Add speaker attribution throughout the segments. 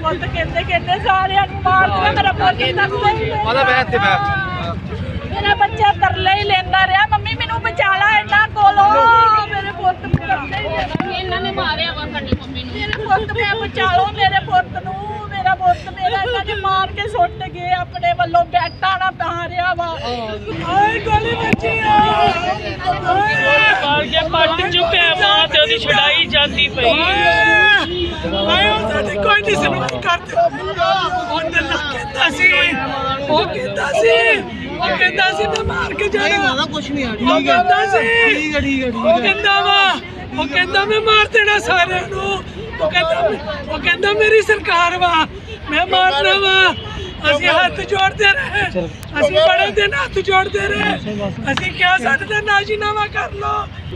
Speaker 1: ਪੁੱਤ ਕਹਿੰਦੇ ਕਹਿੰਦੇ ਸਾਰਿਆਂ ਨੂੰ ਮਾਰ ਦਿਆ ਮੇਰਾ ਪੁੱਤ ਤਰਲੇ ਹੀ ਲੈਂਦਾ
Speaker 2: ਉਹਦਾ ਬੈਠ ਤੇ ਬੈਠ
Speaker 1: ਮੇਰਾ ਬੱਚਾ ਤਰਲੇ ਹੀ ਲੈਂਦਾ ਰਿਹਾ। ਮੰਮੀ ਮੈਨੂੰ ਬਚਾ ਲਾ ਇਹਨਾਂ ਕੋਲੋਂ। ਮੇਰੇ ਪੁੱਤ ਨੂੰ ਤਰਲੇ ਹੀ ਲੈਂਦਾ
Speaker 3: ਇਹਨਾਂ ਨੇ ਮਾਰਿਆ ਵਾ ਸਾਡੀ ਮੰਮੀ ਨੂੰ।
Speaker 1: ਮੇਰੇ ਪੁੱਤ ਮੈਂ ਬਚਾ ਲਓ ਮੇਰੇ ਪੁੱਤ ਨੂੰ। ਮੇਰਾ ਪੁੱਤ ਮੇਰਾ ਇਹਨਾਂ ਨੇ ਮਾਰ ਕੇ ਸੁੱਟ ਗਏ। ਆਪਣੇ ਵੱਲੋਂ ਬੈਟਾ ਨਾ ਮਾਰਿਆ ਵਾ। ਆਏ ਗੋਲੀ ਵੱਜੀ ਆ।
Speaker 4: ਮਾਰ ਕੇ ਪੱਟ ਚੁੱਕਿਆ ਮਾਂ ਤੇ ਉਹਦੀ ਛਡਾਈ ਜਾਂਦੀ ਪਈ।
Speaker 5: ਨਹੀਂ ਸੁਣਵਾਈ ਕਰਦੇ ਉਹ ਦਿਲ ਕਹਿੰਦਾ ਸੀ ਉਹ ਕਹਿੰਦਾ ਸੀ ਉਹ ਕਹਿੰਦਾ ਸੀ ਮੈਂ ਮਾਰ ਕੇ ਜਾਣਾ।
Speaker 2: ਮਾਦਾ ਕੁਛ ਨਹੀਂ ਆ
Speaker 5: ਉਹ ਕਹਿੰਦਾ ਸੀ
Speaker 2: ਠੀਕ ਹੈ ਠੀਕ ਹੈ ਠੀਕ
Speaker 5: ਉਹ ਕਹਿੰਦਾ ਵਾ ਉਹ ਕਹਿੰਦਾ ਮੈਂ ਮਾਰ ਦੇਣਾ ਸਾਰਿਆਂ ਨੂੰ। ਉਹ ਕਹਿੰਦਾ ਉਹ ਕਹਿੰਦਾ ਮੇਰੀ ਸਰਕਾਰ ਵਾ ਮੈਂ ਮਾਰਨਾ ਵਾ। ਅਸੀਂ ਹੱਥ ਜੋੜਦੇ ਰਹੇ। ਅਸੀਂ ਬੜੇ ਦਿਨ ਹੱਥ ਜੋੜਦੇ ਰਹੇ। ਅਸੀਂ ਕਿਹਾ ਸਾਡੇ ਤੇ ਨਾਜੀਨਾਮਾ ਕਰ ਲੋ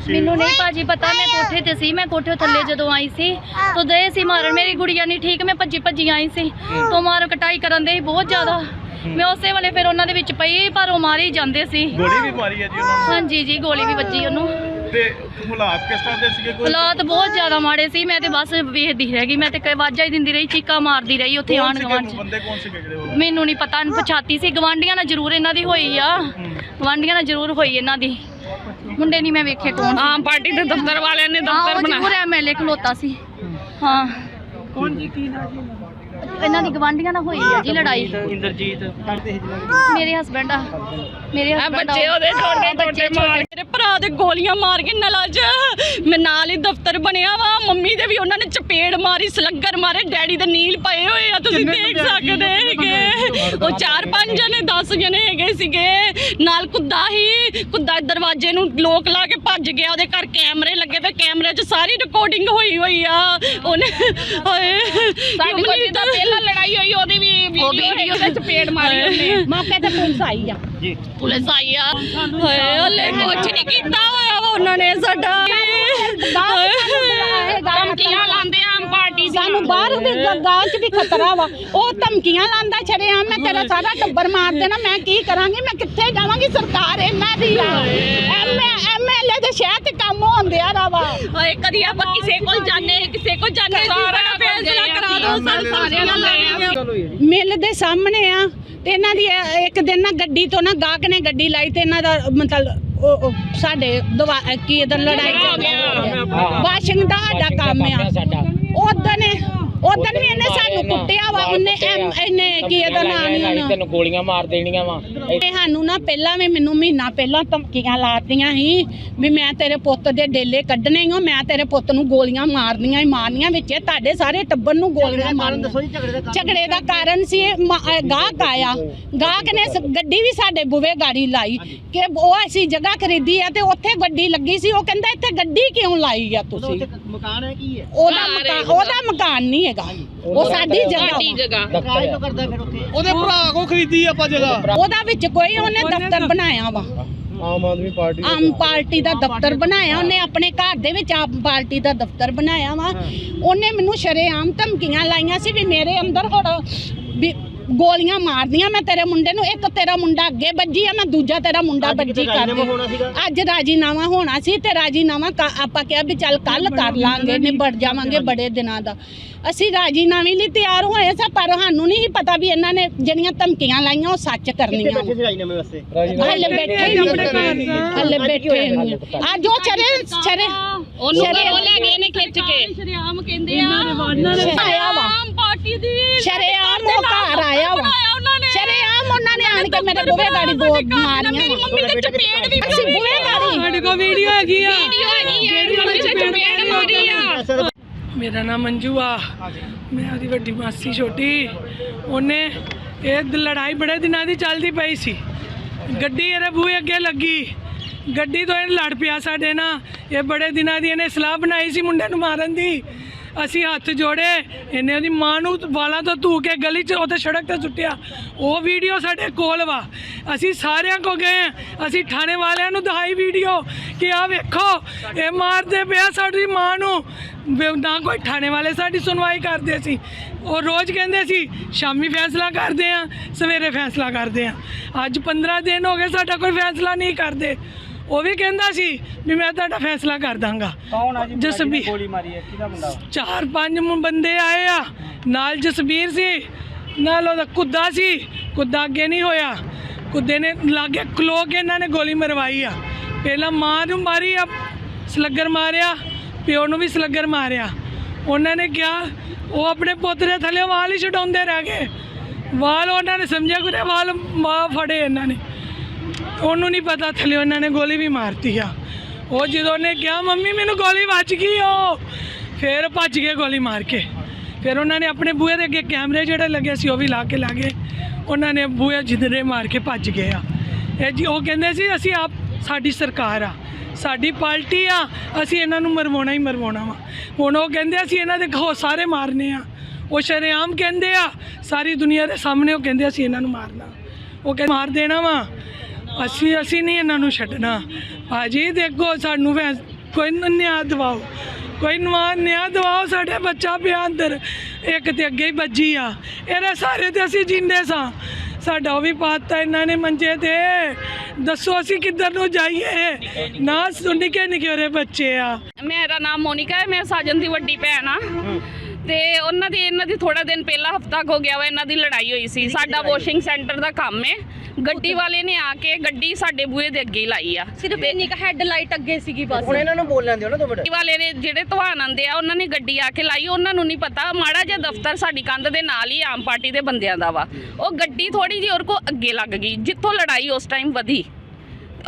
Speaker 3: ਮੈਨੂੰ ਨਹੀਂ ਭਾਜੀ ਪਤਾ ਮੈਂ ਕੋਠੇ ਤੇ ਸੀ ਮੈਂ ਕੋਠੇ ਥੱਲੇ ਜਦੋਂ ਆਈ ਸੀ ਤਾਂ ਦੇ ਸੀ ਮਾਰਨ। ਮੇਰੀ ਗੁੜੀਆ ਨਹੀਂ ਠੀਕ ਮੈਂ ਭੱਜੀ ਭੱਜੀ ਆਈ ਸੀ। ਤੋਂ ਮਾਰ ਕਟਾਈ ਕਰਨ ਦੇ ਬਹੁਤ ਜ਼ਿਆਦਾ। ਮੈਂ ਉਸੇ ਵੇਲੇ ਫਿਰ ਉਹਨਾਂ ਦੇ ਵਿੱਚ ਪਈ ਪਰ ਉਹ ਮਾਰੇ ਜਾਂਦੇ ਸੀ।
Speaker 6: ਗੋਲੀ ਵੀ ਮਾਰੀ ਹੈ ਜੀ ਉਹਨਾਂ
Speaker 3: ਹਾਂਜੀ ਜੀ ਗੋਲੀ ਵੀ ਵੱਜੀ ਉਹਨੂੰ।
Speaker 6: ਨੂੰ ਤੇ ਹਾਲਾਤ ਕਿਸ ਤਰ੍ਹਾਂ ਦੇ ਸੀਗੇ ਕੋਈ?
Speaker 3: ਹਾਲਾਤ ਬਹੁਤ ਜ਼ਿਆਦਾ ਮਾੜੇ ਸੀ ਮੈਂ ਤੇ ਬਸ ਵੇਖਦੀ ਰਹਿ ਗਈ ਮੈਂ ਤੇ ਕਈ ਵਾਜਾਂ ਹੀ ਦਿੰਦੀ ਰਹੀ ਚੀਕਾਂ ਮਾਰਦੀ ਰਹੀ ਉੱਥੇ ਆਣ? ਗਵਾਂਢ। ਚ
Speaker 6: ਬੰਦੇ ਕੌਣ ਸੀਗੇ ਜਿਹੜੇ ਉਹ?
Speaker 3: ਮੈਨੂੰ ਨਹੀਂ ਪਤਾ ਪਛਾਤੀ ਸੀ ਗਵਾਂਢੀਆਂ ਨਾਲ ਜ਼ਰੂਰ ਇਹਨਾਂ ਦੀ ਹੋਈ ਆ। ਗਵਾਂਢੀਆਂ ਨਾਲ ਜ਼ਰੂਰ ਹੋਈ ਇਹਨਾਂ ਦੀ। ਮੁੰਡੇ ਨਹੀਂ ਮੈਂ ਵੇਖੇ ਕੌਣ ਆਮ ਪਾਰਟੀ ਦੇ ਦਫ਼ਤਰ ਵਾਲਿਆਂ ਨੇ ਦਫ਼ਤਰ ਬਣਾਇਆ। ਜ਼ਰੂਰ ਐਮਐਲਏ ਖਲੋਤਾ ਸੀ। ਹਾਂ।
Speaker 5: ਕੌਣ ਜੀ ਕੀ ਨਾ ਜੀ?
Speaker 3: ਇਹਨਾਂ ਦੀ ਗਵਾਂਢੀਆਂ ਨਾਲ ਹੋਈ ਆ ਜੀ ਲੜਾਈ।
Speaker 4: ਇੰਦਰਜੀਤ।
Speaker 3: ਮੇਰੇ ਹਸਬੰਡ ਆ। ਮੇਰੇ ਹਸਬੰਡ ਬੱਚੇ ਉਹਦੇ ਛੋਟੇ ਬੱਚੇ ਮਾਰ ਮੇਰੇ ਭਰਾ ਦੇ ਗੋਲੀਆਂ ਮਾਰ ਕੇ ਨਲਾ ਚ ਮੈਂ ਨਾਲ ਹੀ ਦਫ਼ਤਰ ਬਣਿਆ ਵਾ। ਮੰਮੀ ਦੇ ਵੀ ਉਹਨਾਂ ਨੇ ਚਪੇੜ ਮਾਰੀ ਸਲੱਗਰ ਮਾਰੇ ਡੈਡੀ ਦੇ ਨੀਲ ਪਏ ਹੋਏ ਆ। ਤੁਸੀਂ ਦੇਖ ਸਕਦੇ ਹੈਗੇ। ਉਹ ਚਾਰ ਪੰਜ ਜਣੇ 10 ਜਣੇ ਹੈਗੇ ਸੀਗੇ। ਨਾਲ ਕੁੱਦਾ ਹੀ ਕੁੱਦਾ ਦਰਵਾਜ਼ੇ ਨੂੰ ਲੋਕ ਲਾ ਕੇ ਭੱਜ ਗਿਆ। ਉਹਦੇ ਘਰ ਕੈਮਰੇ ਲੱਗੇ ਪਏ ਕੈਮਰੇ 'ਚ ਸਾਰੀ ਰਿਕਾਰਡਿੰਗ ਹੋਈ ਹੋਈ ਆ। ਉਹਨੇ ਹਾਏ। ਸਾਡੀ ਕੋਈ ਤਾਂ ਪਹਿਲਾਂ ਲੜਾਈ ਹੋਈ ਉਹਦੀ ਵੀ ਵੀਡੀਓ ਦੇ ਚਪੇੜ ਮਾਰੀ ਉਹਨੇ।
Speaker 1: ਮੌਕੇ ਤੇ ਪੁਲਿਸ ਆਈ ਆ।
Speaker 3: ਪੁਲਿਸ ਆਈ ਆ। ਹਾਏ ਹਲੇ ਕੁਝ ਨਹੀਂ ਕੀਤਾ ਹੋਇਆ ਵਾ ਉਹਨਾਂ ਨੇ ਸਾਡਾ। ਧਮਕੀਆਂ ਲਾਉਂਦੇ ਆ ਆਮ ਪਾਰਟੀ
Speaker 1: ਸਾਨੂੰ ਬਾਹਰ ਦੇ ਗਾਂ ਚ ਵੀ ਖਤਰਾ ਵਾ। ਉਹ ਧਮਕੀਆਂ ਲਾਂਦਾ ਛੜਿਆ ਮੈਂ ਤੇਰਾ ਸਾਰਾ ਟੱਬਰ ਮਾਰ ਦੇਣਾ ਮੈਂ ਕੀ ਕਰਾਂਗੀ? ਮੈਂ ਕਿੱਥੇ ਜਾਵਾਂਗੀ? ਸਰਕਾਰ ਇਹਨਾਂ ਦੀ ਆ। ਐਮਐਲਏ ਦੇ ਸ਼ਹਿਰ ਤੇ ਕੰਮ ਹੁੰਦੇ ਆ ਰਾਵਾ
Speaker 3: ਹਾਏ ਕਦੀ ਆਪਾਂ ਕਿਸੇ ਕੋਲ ਜਾਣੇ ਕਿਸੇ ਕੋਲ ਜਾਣੇ ਸਾਰਾ ਫੈਸਲਾ ਕਰਾ ਦਿਓ ਸਰ ਸਾਰਿਆਂ ਨਾਲ ਲੜਿਆ
Speaker 1: ਮਿਲ ਦੇ ਸਾਹਮਣੇ ਆ ਤੇ ਇਹਨਾਂ ਦੀ ਇੱਕ ਦਿਨ ਨਾ ਗੱਡੀ ਤੋਂ ਨਾ ਗਾਹਕ ਨੇ ਗੱਡੀ ਲਾਈ ਤੇ ਇਹਨਾਂ ਦਾ ਮਤਲਬ ਸਾਡੇ ਦਵਾ ਕੀ ਇਧਰ ਲੜਾਈ ਚੱਲ ਵਾਸ਼ਿੰਗ ਦਾ ਸਾਡਾ ਕੰਮ ਆ। ਉਦੋਂ ਨੇ ਐਮ ਇਹਨੇ ਕੀ ਇਹਦਾ ਨਾਂ ਨਹੀਂ ਹੁਣ
Speaker 4: ਤੈਨੂੰ ਗੋਲੀਆਂ ਮਾਰ ਦੇਣੀਆਂ ਵਾ।
Speaker 1: ਇਹ ਸਾਨੂੰ ਨਾ ਪਹਿਲਾਂ ਵੀ ਮੈਨੂੰ ਮਹੀਨਾ ਪਹਿਲਾਂ ਧਮਕੀਆਂ ਲਾਤੀਆਂ ਸੀ ਵੀ ਮੈਂ ਤੇਰੇ ਪੁੱਤ ਦੇ ਡੇਲੇ ਕੱਢਣੇ ਹੀ ਮੈਂ ਤੇਰੇ ਪੁੱਤ ਨੂੰ ਗੋਲੀਆਂ ਮਾਰਨੀਆਂ ਹੀ ਮਾਰਨੀਆਂ ਵਿੱਚ। ਇਹ ਤੁਹਾਡੇ ਸਾਰੇ ਟੱਬਰ ਨੂੰ ਗੋਲੀਆਂ ਮਾਰਨੀਆਂ। ਝਗੜੇ ਦਾ ਕਾਰਨ ਸੀ ਇਹ ਮ- ਅਹ ਗਾਹਕ ਆਇਆ। ਗਾਹਕ ਨੇ ਸ- ਗੱਡੀ ਵੀ ਸਾਡੇ ਬੂਵੇ ਗਾੜੀ ਲਾਈ ਕਿ ਉਹ ਅਸੀਂ ਜਗ੍ਹਾ ਖਰੀਦੀ ਆ ਤੇ ਉੱਥੇ ਗੱਡੀ ਲੱਗੀ ਸੀ। ਉਹ ਕਹਿੰਦਾ ਇੱਥੇ ਗੱਡੀ ਕਿਉਂ ਲਾਈ ਆ ਤੁਸੀਂ?
Speaker 2: ਮਕਾਨ ਹੈ ਕੀ ਹੈ?
Speaker 1: ਉਹਦਾ ਮਕਾਨ ਉਹਦਾ। ਮਕਾਨ ਨਹੀਂ ਹੈਗਾ। ਉਹ ਸਾਡੀ ਜਗ੍ਹਾ ਵਾ।
Speaker 2: ਕਾਹ ਤੋਂ ਕਰਦਾ ਫਿਰ ਉੱਥੇ।
Speaker 6: ਉਹਦੇ ਭਰਾ ਕੋ ਖਰੀਦੀ ਆਪਾਂ ਜਗ੍ਹਾ?
Speaker 1: ਉਹਦਾ ਵਿੱਚ ਕੋਈ ਉਹਨੇ ਦਫ਼ਤਰ ਬਣਾਇਆ ਵਾ।
Speaker 6: ਆਮ ਆਦਮੀ ਪਾਰਟੀ
Speaker 1: ਆਮ ਪਾਰਟੀ ਦਾ ਦਫ਼ਤਰ ਬਣਾਇਆ ਉਹਨੇ ਆਪਣੇ ਘਰ ਦੇ ਵਿੱਚ ਆਮ ਪਾਰਟੀ ਦਾ ਦਫ਼ਤਰ ਬਣਾਇਆ ਵਾ। ਉਹਨੇ ਮੈਨੂੰ ਸ਼ਰੇਆਮ ਧਮਕੀਆਂ ਲਾਈਆਂ ਸੀ ਵੀ ਮੇਰੇ ਅੰਦਰ ਹੁਣ ਵੀ ਗੋਲੀਆਂ ਮਾਰਦੀਆਂ ਮੈਂ ਤੇਰੇ ਮੁੰਡੇ ਨੂੰ ਇੱਕ ਤੇਰਾ ਮੁੰਡਾ ਅੱਗੇ ਵੱਜੀ ਆ ਮੈਂ ਦੂਜਾ ਤੇਰਾ ਮੁੰਡਾ ਵੱਜੀ ਕਰ ਅੱਜ ਰਾਜੀਨਾਮਾ ਹੋਣਾ ਸੀ ਤੇ ਰਾਜੀਨਾਮਾ ਆਪਾਂ ਕਿਹਾ ਵੀ ਚੱਲ ਕੱਲ ਕਰ ਲਾਂਗੇ ਨਿਬੜ ਜਾਵਾਂਗੇ ਬੜੇ ਦਿਨਾਂ ਦਾ। ਅਸੀਂ ਰਾਜੀਨਾਮੇ ਲਈ ਤਿਆਰ ਹੋਏ ਸਾਂ ਪਰ ਸਾਨੂੰ ਨਹੀਂ ਪਤਾ ਵੀ ਇਹਨਾਂ ਨੇ ਜਿਹੜੀਆਂ ਧਮਕੀਆਂ ਲਾਈਆਂ ਉਹ ਸੱਚ ਕਰਨੀਆਂ ਹਲੇ ਬੈਠੇ ਨਹੀਂ ਹਲੇ ਬੈਠੇ ਨਹੀਂ। ਅੱਜ ਉਹ ਚਰੇ ਚਰੇ
Speaker 3: ਉਹਨੂੰ ਲੈ ਗਏ ਨੇ ਖਿੱਚ ਕੇ। ਸ਼ਰੀਆਮ ਕਹਿੰਦੇ ਆ
Speaker 1: ਆਇਆ ਵਾ।
Speaker 3: ਪਾਰਟੀ ਦੀ
Speaker 1: ਸ਼ਰੇਆਮ ਉਹ ਘਰ ਆਇਆ ਵਾ।
Speaker 3: ਬਣਾਇਆ ਉਹਨਾਂ ਨੇ।
Speaker 1: ਸ਼ਰੇਆਮ ਉਹਨਾਂ ਨੇ ਆਣ ਕੇ ਮੇਰੇ ਬੂਹੇ ਗਾੜੀ ਦੋ ਮਾਰੀਆਂ।
Speaker 3: ਮੇਰੀ ਮੰਮੀ ਤੇ ਚਪੇੜ ਵੀ
Speaker 1: ਅਸੀਂ ਬੂਹੇ ਗਾੜੀ।
Speaker 5: ਸਾਡੇ ਕੋਲ ਵੀਡੀਓ ਹੈਗੀ ਆ।
Speaker 3: ਵੀਡੀਓ ਹੈਗੀ ਹੈ ਮੰਮੀ ਤੇ ਚਪੇੜ ਮਾਰੀ ਆ।
Speaker 5: ਮੇਰਾ ਨਾਮ ਮੰਜੂ ਆ। ਮੈਂ ਉਹਦੀ ਵੱਡੀ ਮਾਸੀ ਛੋਟੀ। ਉਹਨੇ ਇਹ ਲੜਾਈ ਬੜੇ ਦਿਨਾਂ ਦੀ ਚੱਲਦੀ ਪਈ ਸੀ। ਗੱਡੀ ਇਹਦੇ ਬੂਹੇ ਅੱਗੇ ਲੱਗੀ। ਗੱਡੀ ਤੋਂ ਇਹ ਲੜ ਪਿਆ ਸਾਡੇ ਨਾਲ। ਇਹ ਬੜੇ ਦਿਨਾਂ ਦੀ ਇਹਨੇ ਸਲਾਹ ਬਣਾਈ ਸੀ ਮੁੰਡੇ ਨੂੰ ਮਾਰਨ ਦੀ। ਅਸੀਂ ਹੱਥ ਜੋੜੇ, ਇਹਨੇ ਉਹਦੀ ਮਾਂ ਨੂੰ ਵਾਲਾਂ ਤੋਂ ਧੂ ਕੇ ਗਲੀ 'ਚ ਉੱਥੇ ਸੜਕ ਤੇ ਸੁੱਟਿਆ। ਉਹ ਵੀਡੀਓ ਸਾਡੇ ਕੋਲ ਵਾ। ਅਸੀਂ ਸਾਰਿਆਂ ਕੋ ਗਏ ਹਾਂ। ਅਸੀਂ ਥਾਣੇ ਵਾਲਿਆਂ ਨੂੰ ਦਿਖਾਈ ਵੀਡੀਓ ਕਿ ਆ ਵੇਖੋ, ਇਹ ਮਾਰਦੇ ਪਿਆ ਸਾਡੀ ਮਾਂ ਨੂੰ। ਨਾ ਕੋਈ ਥਾਣੇ ਵਾਲੇ ਸਾਡੀ ਸੁਣਵਾਈ ਕਰਦੇ ਸੀ। ਉਹ ਰੋਜ਼ ਕਹਿੰਦੇ ਸੀ, ਸ਼ਾਮੀ ਫੈਸਲਾ ਕਰਦੇ ਆ, ਸਵੇਰੇ ਫੈਸਲਾ ਕਰਦੇ ਆ। ਅੱਜ 15 ਦਿਨ ਹੋ ਗਏ, ਸਾਡਾ ਕੋਈ ਫੈਸਲਾ ਨਹੀਂ ਕਰਦੇ। ਉਹ ਵੀ ਕਹਿੰਦਾ ਸੀ ਵੀ ਮੈਂ ਤੁਹਾਡਾ ਫੈਸਲਾ ਕਰ ਦਾਂਗਾ।
Speaker 2: ਕੌਣ ਆ ਜੀ
Speaker 5: ਜਸਬੀਰ
Speaker 2: ਗੋਲੀ ਮਾਰੀ ਹੈ? ਕਿਹਦਾ ਮੁੰਡਾ?
Speaker 5: ਚਾਰ ਪੰਜ ਮੁੰ- ਬੰਦੇ ਆਏ ਆ। ਨਾਲ ਜਸਬੀਰ ਸੀ ਨਾਲ ਉਹਦਾ ਕੁੱਦਾ ਸੀ। ਕੁੱਦਾ ਅੱਗੇ ਨਹੀਂ ਹੋਇਆ। ਕੁੱਦੇ ਨੇ ਲਾਗੇ ਖਲੋ ਕੇ ਇਹਨਾਂ ਨੇ ਗੋਲੀ ਮਰਵਾਈ ਆ। ਪਹਿਲਾਂ ਮਾਂ ਨੂੰ ਮਾਰੀ ਆ ਸਲੱਗਰ ਮਾਰਿਆ ਪਿਓ ਨੂੰ ਵੀ ਸਲੱਗਰ ਮਾਰਿਆ। ਉਹਨਾਂ ਨੇ ਕਿਹਾ ਉਹ ਆਪਣੇ ਪੁੱਤ ਦੇ ਥੱਲੇ ਵਾਲ ਹੀ ਛਡਾਉਂਦੇ ਰਹਿ ਗਏ। ਵਾਲ ਉਹਨਾਂ ਨੇ ਸਮਝਿਆ ਕਿ ਵਾਲ ਮਾਂ ਫੜੇ ਇਹਨਾਂ ਨੇ। ਉਹਨੂੰ ਨਹੀਂ ਪਤਾ, ਥੱਲੇ ਉਹਨਾਂ ਨੇ ਗੋਲੀ ਵੀ ਮਾਰਤੀ ਆ। ਉਹ ਜਦੋਂ ਉਹਨੇ ਕਿਹਾ, ਮੰਮੀ, ਮੈਨੂੰ ਗੋਲੀ ਵੱਜ ਗਈ ਉਹ ਫਿਰ ਭੱਜ ਗਏ ਗੋਲੀ ਮਾਰ ਕੇ। ਫਿਰ ਉਹਨਾਂ ਨੇ ਆਪਣੇ ਬੂਹੇ ਦੇ ਅੱਗੇ ਕੈਮਰੇ ਜਿਹੜੇ ਲੱਗੇ ਸੀ, ਉਹ ਵੀ ਲਾ ਕੇ ਲਾ ਗਏ। ਉਹਨਾਂ ਨੇ ਬੂਹੇ ਜਿੰਦਰੇ ਮਾਰ ਕੇ ਭੱਜ ਗਏ ਆ। ਇਹ ਜੀ, ਉਹ ਕਹਿੰਦੇ ਸੀ, ਅਸੀਂ ਆਪ, ਸਾਡੀ ਸਰਕਾਰ ਆ। ਸਾਡੀ ਪਾਰਟੀ ਆ। ਅਸੀਂ ਇਹਨਾਂ ਨੂੰ ਮਰਵਾਉਣਾ ਹੀ ਮਰਵਾਉਣਾ ਵਾ। ਹੁਣ ਉਹ ਕਹਿੰਦੇ, ਅਸੀਂ ਇਹਨਾਂ ਦੇ ਘੋ, ਸਾਰੇ ਮਾਰਨੇ ਆ। ਉਹ ਸ਼ਰੇਆਮ ਕਹਿੰਦੇ ਆ, ਸਾਰੀ ਦੁਨੀਆ ਦੇ ਸਾਹਮਣੇ ਉਹ ਕਹਿੰਦੇ, ਅਸੀਂ ਇਹਨਾਂ ਨੂੰ ਮਾਰਨਾ। ਉਹ ਕਹਿੰਦੇ, ਮਾਰ ਦੇਣਾ ਵਾ। ਅਸੀਂ ਅਸੀਂ ਨਹੀਂ ਇਹਨਾਂ ਨੂੰ ਛੱਡਣਾ। ਭਾਜੀ ਦੇਖੋ ਸਾਨੂੰ ਕੋਈ ਨਿਆਂ ਦਿਵਾਓ। ਕੋਈ ਨਵਾਂ ਨਿਆਂ ਦਿਵਾਓ ਸਾਡੇ ਬੱਚਾ ਪਿਆ ਅੰਦਰ। ਇੱਕ ਤੇ ਅੱਗੇ ਹੀ ਵੱਜੀ ਆ। ਇਹਦੇ ਸਾਰੇ ਤੇ ਅਸੀਂ ਜਿੰਦੇ ਸਾਂ। ਸਾਡਾ ਉਹ ਵੀ ਪਾਤਾ ਇਹਨਾਂ ਨੇ ਮੰਜੇ ਤੇ। ਦੱਸੋ ਅਸੀਂ ਕਿੱਧਰ ਨੂੰ ਜਾਈਏ? ਨਾ ਸੁਣ ਕੇ ਨਿਕਿਰੇ ਬੱਚੇ ਆ।
Speaker 3: ਮੇਰਾ ਨਾਮ ਮੋਨਿਕਾ ਹੈ ਮੈਂ ਸਾਜਨ ਦੀ ਵੱਡੀ ਭੈਣ ਆ। ਤੇ ਉਹਨਾਂ ਦੀ ਇਹਨਾਂ ਦੀ ਥੋੜਾ ਦਿਨ ਪਹਿਲਾਂ ਹਫਤਾ ਹੋ ਗਿਆ ਵਾ ਇਹਨਾਂ ਦੀ ਲੜਾਈ ਹੋਈ ਸੀ। ਸਾਡਾ ਵਾਸ਼ਿੰਗ ਸੈਂਟਰ ਦਾ ਕੰਮ ਹੈ। ਗੱਡੀ ਵਾਲੇ ਨੇ ਆ ਕੇ ਗੱਡੀ ਸਾਡੇ ਬੂਹੇ ਦੇ ਅੱਗੇ ਹੀ ਲਾਈ ਆ।
Speaker 7: ਸਿਰਫ ਇੰਨੀ ਕ ਹੈਡ ਲਾਈਟ ਅੱਗੇ ਸੀਗੀ ਬਸ।
Speaker 2: ਹੁਣ ਇਹਨਾਂ ਨੂੰ ਬੋਲਣ ਦਿਓ ਨਾ ਦੋ ਮਿੰਟ।
Speaker 3: ਗੱਡੀ ਵਾਲੇ ਨੇ ਜਿਹੜੇ ਧਵਾਨ ਆਂਦੇ ਆ ਉਹਨਾਂ ਨੇ ਗੱਡੀ ਆ ਕੇ ਲਾਈ। ਉਹਨਾਂ ਨੂੰ ਨਹੀਂ ਪਤਾ। ਮਾੜਾ ਜਿਹਾ ਦਫ਼ਤਰ ਸਾਡੀ ਕੰਧ ਦੇ ਨਾਲ ਹੀ ਆਮ ਪਾਰਟੀ ਦੇ ਬੰਦਿਆਂ ਦਾ ਵਾ। ਉਹ ਗੱਡੀ ਥੋੜੀ ਜਿਹੀ ਉਹਦੇ ਕੋ ਅੱਗੇ ਲੱਗ ਗਈ। ਜਿੱਥੋਂ ਲੜਾਈ ਉਸ ਟਾਈਮ ਵਧੀ।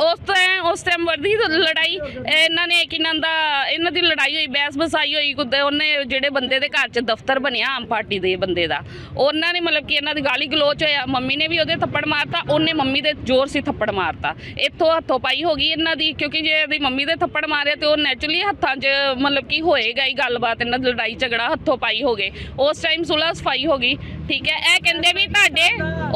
Speaker 3: ਉਸ ਟਾਈਮ ਉਸ ਟਾਈਮ ਵਰਦੀ ਲੜਾਈ ਇਹਨਾਂ ਨੇ ਕਿਨਾਂ ਦਾ, ਇਹਨਾਂ ਦੀ ਲੜਾਈ ਹੋਈ, ਬਹਿਸ ਬਸਾਈ ਹੋਈ ਕੁੱਦੇ ਉਹਨੇ ਜਿਹੜੇ ਬੰਦੇ ਦੇ ਘਰ 'ਚ ਦਫ਼ਤਰ ਬਣਿਆ, ਆਮ ਪਾਰਟੀ ਦੇ ਬੰਦੇ ਦਾ। ਉਹਨਾਂ ਨੇ ਮਤਲਬ ਕਿ ਇਹਨਾਂ ਦੀ ਗਾਲੀ ਗਲੋਚ ਹੋਇਆ, ਮੰਮੀ ਨੇ ਵੀ ਉਹਦੇ ਥੱਪੜ ਮਾਰਤਾ, ਉਹਨੇ ਮੰਮੀ ਦੇ ਜ਼ੋਰ ਸੀ ਥੱਪੜ ਮਾਰਤਾ। ਇੱਥੋਂ ਹੱਥੋਂ ਪਾਈ ਹੋ ਗਈ ਇਹਨਾਂ ਦੀ, ਕਿਉਂਕਿ ਜੇ ਇਹਦੀ ਮੰਮੀ ਦੇ ਥੱਪੜ ਮਾਰਿਆ ਤੇ ਉਹ ਨੈਚੁਰਲੀ ਹੱਥਾਂ 'ਚ ਮਤਲਬ ਕਿ ਹੋਏਗਾ ਹੀ ਗੱਲਬਾਤ, ਇਹਨਾਂ ਦੀ ਲੜਾਈ ਝਗੜਾ ਹੱਥੋਂ ਪਾਈ ਹੋ ਗਏ। ਉਸ ਟਾਈਮ ਸੁਲਹ ਸਫ਼ਾਈ ਹੋ ਗਈ, ਠੀਕ ਹੈ, ਇਹ ਕਹਿੰਦੇ ਵੀ ਤੁਹਾਡੇ,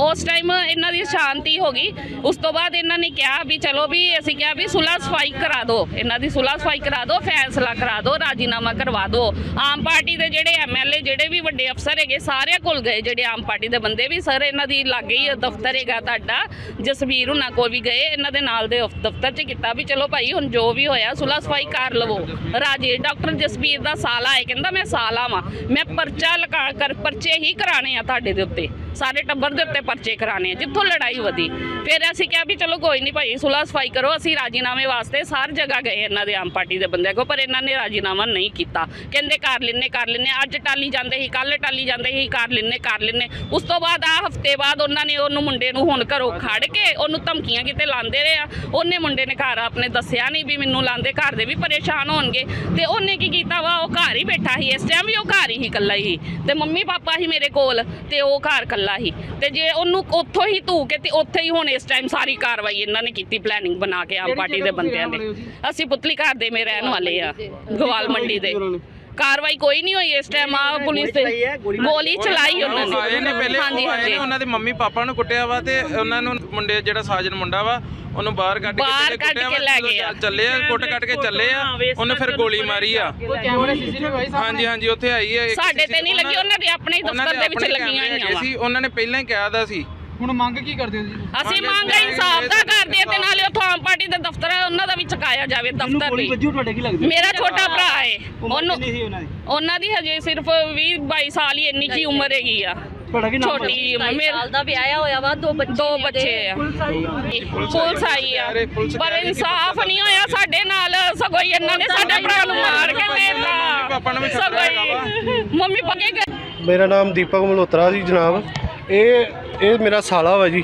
Speaker 3: ਉਸ ਟਾਈਮ ਇਹਨਾਂ ਦੀ ਸ਼ਾਂਤੀ ਹੋ ਗਈ। ਉਸ ਤੋਂ ਬਾਅਦ ਇਹਨਾਂ ਨੇ ਕਿਹਾ ਵੀ ਚਲੋ ਵੀ ਅਸੀਂ ਕਿਹਾ ਵੀ ਸੁਲਹ ਸਫ਼ਾਈ ਕਰਾ ਦਿਓ ਇਹਨਾਂ ਦੀ ਸੁਲਹ ਸਫ਼ਾਈ ਕਰਾ ਦਿਓ ਫੈਸਲਾ ਕਰਾ ਦਿਓ ਰਾਜੀਨਾਮਾ ਕਰਵਾ ਦਿਓ ਆਮ ਪਾਰਟੀ ਦੇ ਜਿਹੜੇ ਐਮਐਲਏ ਜਿਹੜੇ ਵੀ ਵੱਡੇ ਅਫਸਰ ਹੈਗੇ ਸਾਰੇ ਕੋਲ ਗਏ, ਜਿਹੜੇ ਆਮ ਪਾਰਟੀ ਦੇ ਬੰਦੇ ਵੀ ਸਰ, ਇਹਨਾਂ ਦੀ ਲਾਗੇ ਹੀ ਦਫ਼ਤਰ ਹੈਗਾ ਤੁਹਾਡਾ, ਜਸਵੀਰ ਹੁਣਾਂ ਕੋਲ ਵੀ ਗਏ, ਇਹਨਾਂ ਦੇ ਨਾਲ ਦੇ ਦਫ਼ਤਰ 'ਚ ਕੀਤਾ ਵੀ ਚਲੋ ਭਾਈ, ਹੁਣ ਜੋ ਵੀ ਹੋਇਆ ਸੁਲਹ ਸਫ਼ਾਈ ਕਰ ਲਵੋ। ਰਾਜੇ, ਡਾਕਟਰ ਜਸਵੀਰ ਦਾ ਸਾਲਾ ਹੈ, ਕਹਿੰਦਾ ਮੈਂ ਸਾਲਾ ਵਾਂ, ਮੈਂ ਪਰਚਾ ਲਗਾ, ਕਰ, ਪਰਚੇ ਹੀ ਕਰਾਣੇ ਆ ਤੁਹਾਡੇ ਦੇ ਉੱਤੇ। ਸਾਰੇ ਟੱਬਰ ਦੇ ਉੱਤੇ ਪਰਚੇ ਕਰਾਣੇ ਆ, ਜਿੱਥੋਂ ਲੜਾਈ ਵਧੀ। ਫਿਰ ਅਸੀਂ ਕਿਹਾ ਵੀ ਚਲੋ ਕੋਈ ਨਹੀਂ ਭਾਈ, ਸੁਲਹ ਸਫ਼ਾਈ ਕਰੋ, ਅਸੀਂ ਰਾਜੀਨਾਮੇ ਵਾਸਤੇ ਸਾਰ ਜਗ੍ਹਾ ਗਏ ਇਹਨਾਂ ਦੇ ਆਮ ਪਾਰਟੀ ਦੇ ਬੰਦਿਆਂ ਕੋ ਪਰ ਇਹਨਾਂ ਨੇ ਰਾਜੀਨਾਮਾ ਨਹੀਂ ਕੀਤਾ। ਕਹਿੰਦੇ ਕਰ ਲੈਨੇ ਕਰ ਲੈਨੇ ਅੱਜ ਟਾਲੀ ਜਾਂਦੇ ਸੀ ਕੱਲ ਟਾਲੀ ਜਾਂਦੇ ਸੀ, ਕਰ ਲੈਨੇ ਕਰ ਲੈਨੇ ਉਸ ਤੋਂ ਬਾਅਦ ਆ ਹਫ਼ਤੇ ਬਾਅਦ ਉਹਨਾਂ ਨੇ ਉਹਨੂੰ ਮੁੰਡੇ ਨੂੰ ਹੁਣ ਘਰੋਂ ਖੜ ਕੇ ਉਹਨੂੰ ਧਮਕੀਆਂ ਕਿਤੇ ਲਾਉਂਦੇ ਰਹੇ ਆ। ਉਹਨੇ ਮੁੰਡੇ ਨੇ ਘਰ ਆਪਣੇ ਦੱਸਿਆ ਨਹੀਂ ਵੀ ਮੈਨੂੰ ਲਾਉਂਦੇ, ਘਰ ਦੇ ਵੀ ਪਰੇਸ਼ਾਨ ਹੋਣਗੇ। ਤੇ ਉਹਨੇ ਕੀ ਕੀਤਾ ਵਾ, ਉਹ ਘਰ ਹੀ ਬੈਠਾ ਸੀ, ਇਸ ਟਾਈਮ ਵੀ ਉਹ ਘਰ ਹੀ ਇਕੱਲਾ ਹੀ ਤੇ ਮੰਮੀ ਪਾਪਾ ਹੀ ਮੇਰੇ ਕੋਲ, ਤੇ ਉਹ ਘਰ ਇਕੱਲਾ ਹੀ ਤੇ ਜੇ ਉਹਨੂੰ ਉੱਥੋਂ ਹੀ ਧੂ ਕੇ ਤੇ ਉੱਥੇ ਹੀ ਹੁਣ ਇਸ ਟਾਈਮ ਸਾਰੀ ਕਾਰਵਾਈ ਇਹਨਾਂ ਨੇ ਕੀਤੀ ਪਲੈਨਿੰਗ ਬਣਾ ਕੇ ਆਮ ਪਾਰਟੀ ਦੇ ਬੰਦਿਆਂ ਨੇ ਅਸੀਂ ਪੁਤਲੀ ਘਰ ਦੇ ਮੇ ਰਹਿਣ ਵਾਲੇ ਆ ਗਵਾਲ ਮੰਡੀ ਦੇ। ਕਾਰਵਾਈ ਕੋਈ ਨਹੀਂ ਹੋਈ ਇਸ ਟਾਈਮ ਆ ਪੁਲਿਸ ਤੇ
Speaker 2: ਹੈ, ਗੋਲੀ
Speaker 3: ਚਲਾਈ ਉਹਨਾਂ
Speaker 8: ਉਹ ਆਏ ਨੇ ਪਹਿਲੇ
Speaker 3: ਹਾਂਜੀ
Speaker 8: ਉਹ
Speaker 3: ਹਾਂਜੀ।
Speaker 8: ਉਹਨਾਂ ਦੇ ਮੰਮੀ ਪਾਪਾ ਨੂੰ ਕੁੱਟਿਆ ਵਾ ਤੇ ਉਹਨਾਂ ਨੂੰ ਮੁੰਡੇ ਜਿਹੜਾ ਸਾਜਨ ਮੁੰਡਾ ਵਾ ਉਹਨੂੰ ਬਾਹਰ ਕੱਢ ਕੇ
Speaker 3: ਬਾਹਰ ਕੱਢ ਕੇ ਲੈ ਗਏ ਆ।
Speaker 8: ਚੱਲੇ ਆ ਕੁੱਟ ਕੱਟ ਕੇ ਚੱਲੇ ਆ ਉਹਨੇ ਫਿਰ ਗੋਲੀ ਮਾਰੀ ਆ। ਹਾਂਜੀ ਹਾਂਜੀ ਉੱਥੇ ਆਈ ਹੈ
Speaker 3: ਸਾਡੇ ਤੇ ਨਹੀਂ ਲੱਗੀ ਉਹਨਾਂ ਦੇ ਆਪਣੇ ਹੀ ਦਫ਼ਤਰ ਦੇ ਵਿੱਚ ਲੱਗੀਆਂ ਵਾ।
Speaker 8: ਸੀ ਉਹਨਾਂ ਨੇ ਪਹਿਲਾਂ ਹੀ ਕਿਹਾ ਦਾ ਸੀ।
Speaker 2: ਹੁਣ ਮੰਗ ਕੀ ਕਰਦੇ ਹੋ ਜੀ?
Speaker 3: ਅਸੀਂ ਮੰਗ ਇਨਸਾਫ ਦਾ ਕਰਦੇ ਆ ਤੇ ਨਾਲੇ ਉੱਥੋਂ ਆਮ ਪਾਰਟੀ ਦੇ ਦਫ਼ਤਰ ਆ ਉਹਨਾਂ ਚੁਕਾਇਆ ਜਾਵੇ ਦਫ਼ਤਰ ਵੀ
Speaker 2: ਵੱਜੂ ਤੁਹਾਡੇ ਕੀ ਲੱਗਦਾ?
Speaker 3: ਮੇਰਾ ਛੋਟਾ ਭਰਾ ਹੈ। ਉਹਨੂੰ
Speaker 2: ਕਿੰਨੀ ਸੀ ਉਹਨਾਂ ਦੀ?
Speaker 3: ਉਹਨਾਂ ਦੀ ਹਜੇ ਸਿਰਫ 20 22 ਸਾਲ ਹੀ ਇੰਨੀ ਕੀ ਉਮਰ ਹੈਗੀ ਆ।
Speaker 2: ਤੁਹਾਡਾ ਕੀ ਨਾਮ
Speaker 3: ਛੋਟੀ ਜਿਹੀ ਉਮਰ। ਮੇਰਾ
Speaker 7: ਸਾਲ ਦਾ ਵਿਆਹਿਆ ਹੋਇਆ ਵਾ ਦੋ ਬੱਚੇ
Speaker 3: ਦੋ
Speaker 7: ਨੇ
Speaker 3: ਬੱਚੇ ਆ। ਪੁਲਿਸ ਆਈ ਆ?
Speaker 8: ਅਰੇ ਪੁਲਿਸ
Speaker 3: ਪਰ
Speaker 8: ਕਹਿ ਰਹੀ
Speaker 3: ਇਨਸਾਫ ਨਹੀਂ ਹੋਇਆ ਸਾਡੇ ਨਾਲ। ਸਗੋਂ ਹੀ ਇਹਨਾਂ ਨੇ ਸਾਡੇ ਭਰਾ ਨੂੰ ਮਾਰ ਕੇ
Speaker 8: ਮੰਮੀ
Speaker 3: ਪੱਕੇ
Speaker 6: ਮੇਰਾ ਨਾਮ ਦੀਪਕ ਮਲਹੋਤਰਾ ਜੀ ਜਨਾਬ। ਇਹ ਇਹ ਮੇਰਾ ਸਾਲਾ ਵਾ ਜੀ।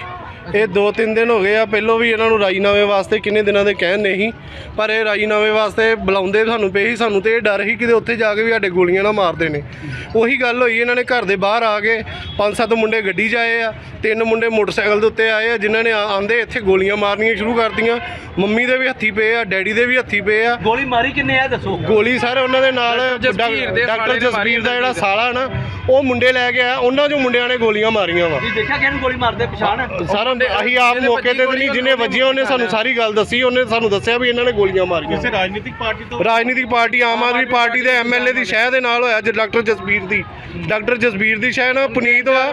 Speaker 6: ਇਹ ਦੋ ਤਿੰਨ ਦਿਨ ਹੋ ਗਏ ਆ ਪਹਿਲੋਂ ਵੀ ਇਹਨਾਂ ਨੂੰ ਰਾਜੀਨਾਮੇ ਵਾਸਤੇ ਕਿੰਨੇ ਦਿਨਾਂ ਦੇ ਕਹਿਣ ਨਹੀਂ ਪਰ ਇਹ ਰਾਜੀਨਾਮੇ ਵਾਸਤੇ ਬੁਲਾਉਂਦੇ ਸਾਨੂੰ ਪਏ ਸੀ ਸਾਨੂੰ ਤੇ ਇਹ ਡਰ ਸੀ ਕਿ ਉੱਥੇ ਜਾ ਕੇ ਵੀ ਸਾਡੇ ਗੋਲੀਆਂ ਨਾ ਮਾਰਦੇ ਨੇ। ਉਹੀ ਗੱਲ ਹੋਈ ਇਹਨਾਂ ਨੇ ਘਰ ਦੇ ਬਾਹਰ ਆ ਕੇ ਪੰਜ ਸੱਤ ਮੁੰਡੇ ਗੱਡੀ 'ਚ ਆਏ ਆ ਤਿੰਨ ਮੁੰਡੇ ਮੋਟਰਸਾਈਕਲ ਦੇ ਉੱਤੇ ਆਏ ਆ ਜਿਨ੍ਹਾਂ ਨੇ ਆਂਦੇ ਇੱਥੇ ਗੋਲੀਆਂ ਮਾਰਨੀਆਂ ਸ਼ੁਰੂ ਕਰਤੀਆਂ। ਮੰਮੀ ਦੇ ਵੀ ਹੱਥੀ ਪਏ ਆ ਡੈਡੀ ਦੇ ਵੀ ਹੱਥੀ ਪਏ ਆ।
Speaker 2: ਗੋਲੀ ਮਾਰੀ ਕਿੰਨੇ ਆ ਦੱਸੋ।
Speaker 6: ਗੋਲੀ ਸਰ ਉਹਨਾਂ ਦੇ ਨਾਲ ਡਾਕਟਰ ਜਸਬੀਰ ਦਾ ਜਿਹੜਾ ਸਾਲਾ ਨਾ ਉਹ ਮੁੰਡੇ ਲੈ ਕੇ ਆਇਆ ਉਹਨਾਂ ਚੋਂ ਮੁੰਡਿਆਂ ਨੇ ਗੋਲੀਆਂ ਮਾਰੀਆਂ ਵਾ।
Speaker 2: ਦੇਖਿਆ ਕਿਹਨੂੰ ਗੋਲੀ ਮਾਰਦੇ ਪਛਾਣ?
Speaker 6: ਸਾਰਾ ਅਸੀਂ ਆਪ ਮੌਕੇ ਤੇ ਨਹੀਂ ਜਿਹਨੇ ਵੱਜੀਆਂ ਉਹਨੇ ਸਾਨੂੰ ਸਾਰੀ ਗੱਲ ਦੱਸੀ ਉਹਨੇ ਸਾਨੂੰ ਦੱਸਿਆ ਵੀ ਇਹਨਾਂ ਨੇ ਗੋਲੀਆਂ ਮਾਰੀਆਂ। ਕਿਸੇ ਰਾਜਨੀਤਿਕ ਪਾਰਟੀ ਤੋਂ ਰਾਜਨੀਤਿਕ ਪਾਰਟੀ ਆਮ ਆਦਮੀ ਪਾਰਟੀ ਦੇ ਐਮਐਲਏ ਦੀ ਸ਼ਹਿ ਦੇ ਨਾਲ ਹੋਇਆ ਜ ਡਾਕਟਰ ਜਸਬੀਰ ਦੀ। ਡਾਕਟਰ ਜਸਬੀਰ ਦੀ ਸ਼ਹਿ ਨਾਲ ਪੁਨੀਤ ਵਾ।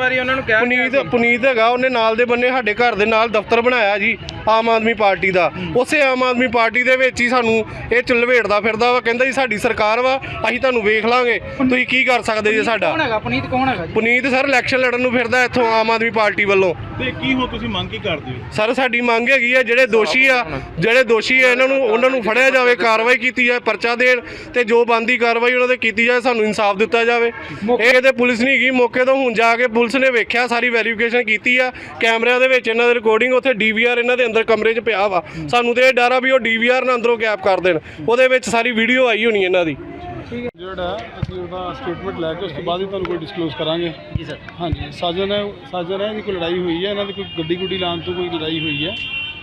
Speaker 6: ਪੁਨੀਤ ਪੁਨੀਤ ਹੈਗਾ ਉਹਨੇ ਨਾਲ ਦੇ ਬੰਨੇ ਸਾਡੇ ਘਰ ਦੇ ਨਾਲ ਦਫ਼ਤਰ ਬਣਾਇਆ ਜੀ ਆਮ ਆਦਮੀ ਪਾਰਟੀ ਦਾ। ਉਸੇ ਆਮ ਆਦਮੀ ਪਾਰਟੀ ਦੇ ਵਿੱਚ ਹੀ ਸਾਨੂੰ ਇਹ ਚਲਵੇੜਦਾ ਫਿਰਦਾ ਵਾ ਕਹਿੰਦਾ ਜੀ ਸਾਡੀ ਸਰਕਾਰ ਵਾ ਅਸੀਂ ਤੁਹਾਨੂੰ ਵੇਖ ਲਾਂਗੇ। ਤੁਸੀਂ ਕੀ ਕਰ ਸਕਦੇ ਜੀ ਸਾਡਾ?
Speaker 2: ਪੁਨੀਤ ਕੌਣ ਹੈਗਾ ਜੀ?
Speaker 6: ਪੁਨੀਤ ਸਰ ਇਲੈਕਸ਼ਨ ਲੜਨ ਨੂੰ ਫਿਰਦਾ ਇੱਥੋਂ ਆਮ ਆਦਮੀ ਪਾਰਟੀ ਵੱਲੋਂ।
Speaker 9: ਤੇ ਕੀ ਹੋ ਤੁਸੀਂ ਮੰਗ ਕੀ ਕਰਦੇ ਹੋ?
Speaker 6: ਸਰ ਸਾਡੀ ਮੰਗ ਹੈਗੀ ਆ ਜਿਹੜੇ ਦੋਸ਼ੀ ਆ ਜਿਹੜੇ ਦੋਸ਼ੀ ਆ ਇਹਨਾਂ ਨੂੰ ਉਹਨਾਂ ਨੂੰ ਫੜਿਆ ਜਾਵੇ ਕਾਰਵਾਈ ਕੀਤੀ ਜਾਵੇ ਪਰਚਾ ਦੇਣ ਤੇ ਜੋ ਬੰਦੀ ਕਾਰਵਾਈ ਉਹਨਾਂ ਤੇ ਕੀਤੀ ਜਾਵੇ ਸਾਨੂੰ ਇਨਸਾਫ ਦਿੱਤਾ ਜਾਵੇ। ਇਹ ਤੇ ਪੁਲਿਸ ਨਹੀਂ ਗਈ ਮੌਕੇ ਤੋਂ ਹੁਣ ਜਾ ਕੇ ਪੁਲਿਸ ਨੇ ਵੇਖਿਆ ਸਾਰੀ ਵੈਰੀਫਿਕੇਸ਼ਨ ਕੀਤੀ ਆ। ਕੈਮਰਿਆਂ ਦੇ ਵਿੱਚ ਇਹਨਾਂ ਦੇ ਰਿਕਾਰਡਿੰਗ ਉੱਥੇ ਡੀਵੀਆਰ ਇਹਨਾਂ ਦੇ ਅੰਦਰ ਕਮਰੇ 'ਚ ਪਿਆ ਵਾ। ਸਾਨੂੰ ਤੇ ਇਹ ਡਰ ਆ ਵੀ ਉਹ ਡੀਵੀਆਰ ਨਾ ਅੰਦਰੋਂ ਗੈਪ ਕਰ ਦੇਣ। ਉਹਦੇ ਵਿੱਚ ਸਾਰੀ ਵੀਡੀਓ ਆਈ ਹੋਣੀ ਇਹਨਾਂ ਦੀ।
Speaker 10: ਜਿਹੜਾ ਅਸੀਂ ਉਹਦਾ ਸਟੇਟਮੈਂਟ ਲੈ ਕੇ ਉਸ ਤੋਂ ਬਾਅਦ ਹੀ ਤੁਹਾਨੂੰ ਕੋਈ ਡਿਸਕਲੋਜ਼ ਕਰਾਂਗੇ। ਜੀ ਸਰ। ਹਾਂਜੀ ਸਾਜਨ ਹੈ ਸਾਜਨ ਹੈ ਇਹਦੀ ਕੋਈ ਲੜਾਈ ਹੋਈ ਹੈ ਇਹਨਾਂ ਦੀ ਕੋਈ ਗੱਡੀ ਗੁੱਡੀ ਲਾਉਣ ਤੋਂ ਕੋਈ ਲੜਾਈ ਹੋਈ ਹੈ?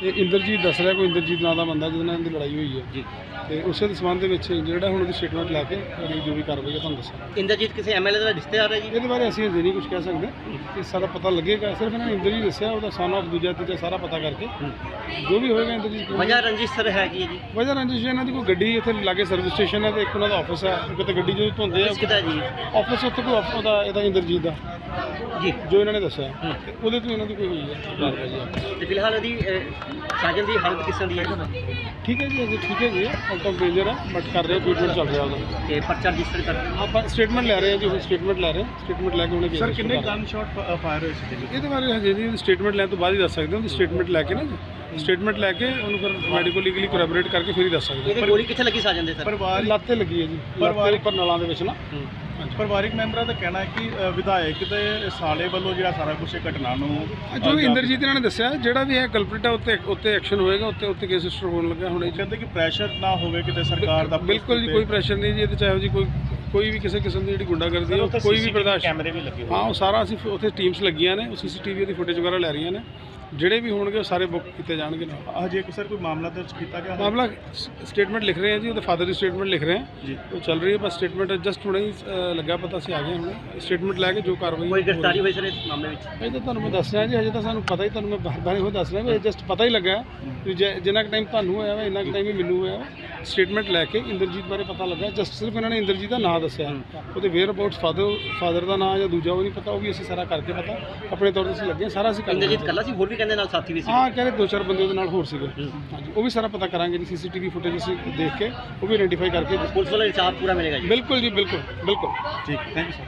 Speaker 10: ਇਹ ਇੰਦਰਜੀਤ ਦੱਸ ਰਿਹਾ ਕੋਈ ਇੰਦਰਜੀਤ ਨਾਂ ਦਾ ਬੰਦਾ ਜਿਹਦੇ ਨਾਲ ਇਹਦੀ ਲੜਾਈ ਹੋਈ ਹੈ। ਜੀ। ਤੇ ਉਸੇ ਦੇ ਸੰਬੰਧ ਦੇ ਵਿੱਚ ਜਿਹੜਾ ਹੁਣ ਉਹਦੀ ਸਟੇਟਮੈਂਟ ਲੈ ਕੇ ਅਗਲੀ ਜੋ ਵੀ ਕਾਰਵਾਈ ਹੈ ਤੁਹਾਨੂੰ ਦੱਸਾਂਗੇ।
Speaker 2: ਇੰਦਰਜੀਤ ਕਿਸੇ ਐਮਐਲਏ ਦਾ ਰਿਸ਼ਤੇਦਾਰ ਹੈ ਜੀ?
Speaker 10: ਇਹਦੇ ਬਾਰੇ ਅਸੀਂ ਅਜੇ ਨਹੀਂ ਕੁਝ ਕਹਿ ਸਕਦੇ। ਇਹ ਸਾਰਾ ਪਤਾ ਲੱਗੇਗਾ। ਸਿਰਫ ਇਹਨਾਂ ਨੇ ਇੰਦਰਜੀਤ ਦੱਸਿਆ ਉਹਦਾ ਸਨ ਆਫ ਦੂਜਾ ਤੀਜਾ ਸਾਰਾ ਪਤਾ ਕਰਕੇ। ਜੋ ਵੀ ਹੋਏਗਾ ਇੰਦਰਜੀਤ
Speaker 2: ਵਜ੍ਹਾ ਰੰਜਿਸ਼ ਸਰ ਹੈਗੀ ਹੈ ਜੀ।
Speaker 10: ਵਜ੍ਹਾ ਰੰਜਿਸ਼ ਇਹਨਾਂ ਦੀ ਕੋਈ ਗੱਡੀ ਇੱਥੇ ਲਾਗੇ ਸਰਵਿਸ ਸਟੇਸ਼ਨ ਹੈ ਤੇ ਇੱਕ ਉਹਨਾਂ ਦਾ ਆਫਿਸ ਹੈ। ਕਿਤੇ ਗੱਡੀ ਜਦੋਂ ਧੁੰਦੇ ਆ।
Speaker 2: ਕਿਹਦਾ ਜੀ?
Speaker 10: ਆਫਿਸ ਉੱਥੇ ਕੋਈ ਆਫਿਸ ਦਾ ਇਹਦਾ ਇੰਦਰਜੀਤ ਦਾ।
Speaker 2: ਜੀ।
Speaker 10: ਜੋ ਇਹਨਾਂ ਨੇ ਦੱਸਿਆ। ਉਹਦੇ ਤੋਂ ਇਹਨਾਂ ਦੀ ਕੋਈ ਹੋਈ ਹੈ।
Speaker 2: ਤੇ ਫਿਲਹਾਲ ਇਹਦੀ ਸਾਜਨ ਦੀ ਹਾਲਤ ਕਿਸ ਤਰ੍ਹਾਂ ਦੀ ਹੈ?
Speaker 10: ਠੀਕ ਹੈ ਜੀ ਅਜੇ ਠੀਕ ਹੈ ਜੀ। ਆਊਟ ਆਫ ਡੇਂਜਰ ਹੈ ਬਟ ਕਰ ਰਹੇ ਟ੍ਰੀਟਮੈਂਟ ਚੱਲ ਰਿਹਾ ਉਹਦਾ।
Speaker 2: ਤੇ ਪਰਚਾ ਰਜਿਸਟਰ ਕਰ
Speaker 10: ਆਪਾਂ ਸਟੇਟਮੈਂਟ ਲੈ ਰਹੇ ਹਾਂ ਜੀ ਉਹ ਸਟੇਟਮੈਂਟ ਲੈ ਰਹੇ ਹਾਂ। ਸਟੇਟਮੈਂਟ ਲੈ ਕੇ ਉਹਨੇ
Speaker 9: ਸਰ ਕਿੰਨੇ ਗਨ ਸ਼ਾਟ ਫਾਇਰ ਹੋਏ ਸੀ
Speaker 10: ਇਹਦੇ ਬਾਰੇ ਹਜੇ ਨਹੀਂ ਸਟੇਟਮੈਂਟ ਲੈਣ ਤੋਂ ਬਾਅਦ ਹੀ ਦੱਸ ਸਕਦੇ ਹਾਂ ਸਟੇਟਮੈਂਟ ਲੈ ਕੇ ਨਾ ਸਟੇਟਮੈਂਟ ਲੈ ਕੇ ਉਹਨੂੰ ਫਿਰ ਮੈਡੀਕਲ ਲੀਗਲੀ ਕੋਰੈਬੋਰੇਟ ਕਰਕੇ ਫਿਰ ਹੀ ਦੱਸ ਸਕਦੇ
Speaker 2: ਇਹਦੀ ਗੋਲੀ ਕਿੱਥੇ ਲੱਗੀ ਸਾਜਨ ਦੇ ਸਰ?
Speaker 9: ਪਰਿਵਾਰ
Speaker 10: ਲੱਤੇ ਲੱਗੀ ਹੈ ਜੀ
Speaker 9: ਪਰਿਵਾਰ-
Speaker 10: ਉੱਪਰ ਨਲਾਂ ਦੇ ਵਿੱਚ ਨਾ।
Speaker 9: ਪਰਿਵਾਰਿਕ ਮੈਂਬਰਾਂ ਦਾ ਕਹਿਣਾ ਹੈ ਕਿ ਵਿਧਾਇਕ ਦੇ ਸਾਲੇ ਵੱਲੋਂ ਜਿਹੜਾ ਸਾਰਾ ਕੁਝ ਇਹ ਘਟਨਾ ਨੂੰ
Speaker 10: ਜੋ ਇੰਦਰਜੀਤ ਇਹਨਾਂ ਨੇ ਦੱਸਿਆ ਜਿਹੜਾ ਵੀ ਹੈ ਕਲਪ੍ਰਿਟ ਹੈ ਉੱਤੇ ਉੱਤੇ ਐਕਸ਼ਨ ਹੋਏਗਾ ਉੱਤੇ ਉੱਤੇ ਕੇਸ ਰਜਿਸਟਰ ਹੋਣ ਲੱਗਾ ਹੁਣ ਇਹ।
Speaker 9: ਕਹਿੰਦੇ ਕਿ ਪ੍ਰੈਸ਼ਰ ਨਾ ਹੋਵੇ ਕਿਤੇ ਸਰਕਾਰ ਦਾ
Speaker 10: ਬਿਲਕੁਲ ਜੀ ਕੋਈ ਪ੍ਰੈਸ਼ਰ ਨਹੀਂ ਜੀ ਇਹਦੇ ਚਾਹੇ ਜੀ ਕੋਈ ਕੋਈ ਵੀ ਕਿਸੇ ਕਿਸਮ ਦੀ ਜਿਹੜੀ ਗੁੰਡਾਗਰਦੀ ਹੈ ਉਹ ਕੋਈ ਵੀ ਬਰਦਾਸ਼ਤ
Speaker 9: ਕੈਮਰੇ ਵੀ ਲੱਗੇ
Speaker 10: ਹਾਂ ਉਹ ਸਾਰਾ ਅਸੀਂ ਉੱਥੇ ਟੀਮਸ ਲੱਗੀਆਂ ਨੇ ਉਹ ਸੀਸੀਟੀਵੀ ਦੀ ਫੁਟੇਜ ਵਗੈਰਾ ਲੈ ਰਹੀਆਂ ਨੇ। ਜਿਹੜੇ ਵੀ ਹੋਣਗੇ ਉਹ ਸਾਰੇ ਬੁੱਕ ਕੀਤੇ ਜਾਣਗੇ। ਨਾਲ
Speaker 9: ਹਜੇ ਸਰ ਕੋਈ ਮਾਮਲਾ ਦਰਜ ਕੀਤਾ ਗਿਆ ਹੈ?
Speaker 10: ਮਾਮਲਾ ਸਟੇਟਮੈਂਟ ਲਿਖ ਰਹੇ ਹਾਂ ਜੀ ਉਹਦੇ ਫਾਦਰ ਦੀ ਸਟੇਟਮੈਂਟ ਲਿਖ ਰਹੇ ਹਾਂ।
Speaker 9: ਜੀ।
Speaker 10: ਉਹ ਚੱਲ ਰਹੀ ਹੈ ਬਸ ਸਟੇਟਮੈਂਟ ਜਸਟ ਹੁਣੇ ਹੀ ਲੱਗਾ ਪਤਾ ਸੀ ਆ ਗਏ ਹੁਣ। ਸਟੇਟਮੈਂਟ ਲੈ ਕੇ ਜੋ ਕਾਰਵਾਈ
Speaker 2: ਕੋਈ ਗ੍ਰਿਫਤਾਰੀ ਹੋਈ ਸਰ ਇਸ ਮਾਮਲੇ ਵਿੱਚ?
Speaker 10: ਇਹ ਤਾਂ ਤੁਹਾਨੂੰ ਮੈਂ ਦੱਸ ਰਿਹਾ ਜੀ ਹਜੇ ਤਾਂ ਸਾਨੂੰ ਪਤਾ ਹੀ ਤੁਹਾਨੂੰ ਮੈਂ ਬਾਰ-ਬਾਰ ਇਹੋ ਦੱਸ ਰਿਹਾ ਵੀ ਜਸਟ ਪਤਾ ਹੀ ਲੱਗਾ ਵੀ ਜਿ- ਜਿੰਨਾ ਕੁ ਟਾਈਮ ਤੁਹਾਨੂੰ ਹੋਇਆ ਵਾ ਇੰਨਾ ਕੁ ਟਾਈਮ ਹੀ ਮੈਨੂੰ ਹੋਇਆ ਸਟੇਟਮੈਂਟ ਲੈ ਕੇ ਇੰਦਰਜੀਤ ਬਾਰੇ ਪਤਾ ਲੱਗਾ। ਜਸਟ ਸਿਰਫ ਇਹਨਾਂ ਨੇ ਇੰਦਰਜੀਤ ਦਾ ਨਾਂ ਦੱਸਿਆ। ਉਹਦੇ ਵੇਅਰ ਅਬਾਊਟਸ ਫਾਦਰ ਫਾਦਰ ਦਾ ਨਾਂ ਜਾਂ ਦੂਜਾ ਉਹ ਨਹੀਂ ਪਤਾ ਉਹ ਵੀ ਅਸੀਂ ਸਾਰਾ ਕਰਕੇ ਪਤਾ। ਆਪਣੇ ਤੌਰ ਤੇ ਅਸੀਂ ਲੱਗੇ ਸਾਰਾ ਅਸੀਂ ਕਰ
Speaker 2: ਇੰਦਰਜੀਤ ਕੱਲਾ ਸੀ? ਹੋਰ ਵੀ ਕਹਿੰਦੇ ਨਾਲ ਸਾਥੀ ਵੀ ਸੀ?
Speaker 10: ਹਾਂ ਕਹਿੰਦੇ ਦੋ ਚਾਰ ਬੰਦੇ ਉਹਦੇ ਨਾਲ ਹੋਰ ਸੀਗੇ। ਹਾਂਜੀ ਉਹ ਵੀ ਸਾਰਾ ਪਤਾ ਕਰਾਂਗੇ ਜੀ ਸੀਸੀਟੀਵੀ ਫੁਟੇਜ ਅਸੀਂ ਦੇਖ ਕੇ ਉਹ ਵੀ ਆਇਡੈਂਟੀਫਾਈ ਕਰਕੇ।
Speaker 2: ਪੁਲਿਸ ਵੱਲੋਂ ਇਨਸਾਫ ਪੂਰਾ ਮਿਲੇਗਾ ਜੀ।
Speaker 10: ਬਿਲਕੁਲ ਜੀ ਬਿਲਕੁਲ ਬਿਲਕੁਲ।
Speaker 9: ਠੀਕ ਥੈਂਕ ਯੂ